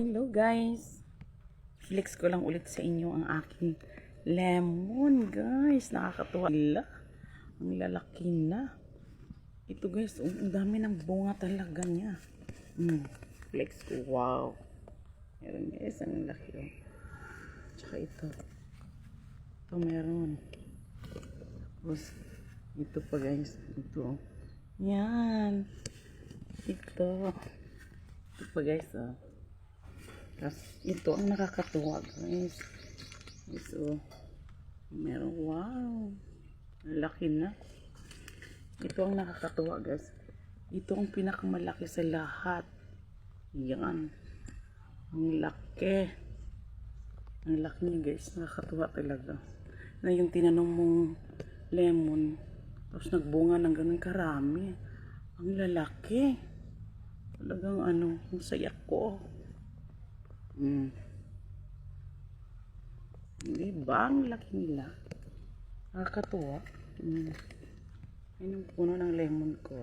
Hello guys! Flex ko lang ulit sa inyo ang aking lemon guys. Nakakatuwa. Ila. Ang lalaki na. Ito guys, oh, ang dami ng bunga talaga niya. Mm. Flex ko. Wow. Meron guys, ang laki oh. Tsaka ito. Ito meron. Tapos, ito pa guys. Ito. Yan. Ito. Ito pa guys oh. Tapos, ito ang nakakatuwa, guys. So, meron, wow. Laki na. Ito ang nakakatuwa, guys. Ito ang pinakamalaki sa lahat. Yan. Ang laki. Ang laki niya, guys. Nakakatuwa talaga. Na yung tinanong mong lemon, tapos nagbunga ng ganun karami. Ang lalaki. Talagang ano, masaya ko. Mm. Di ba? Ang laki nila. Nakakatuwa. Mm. Yan yung puno ng lemon ko.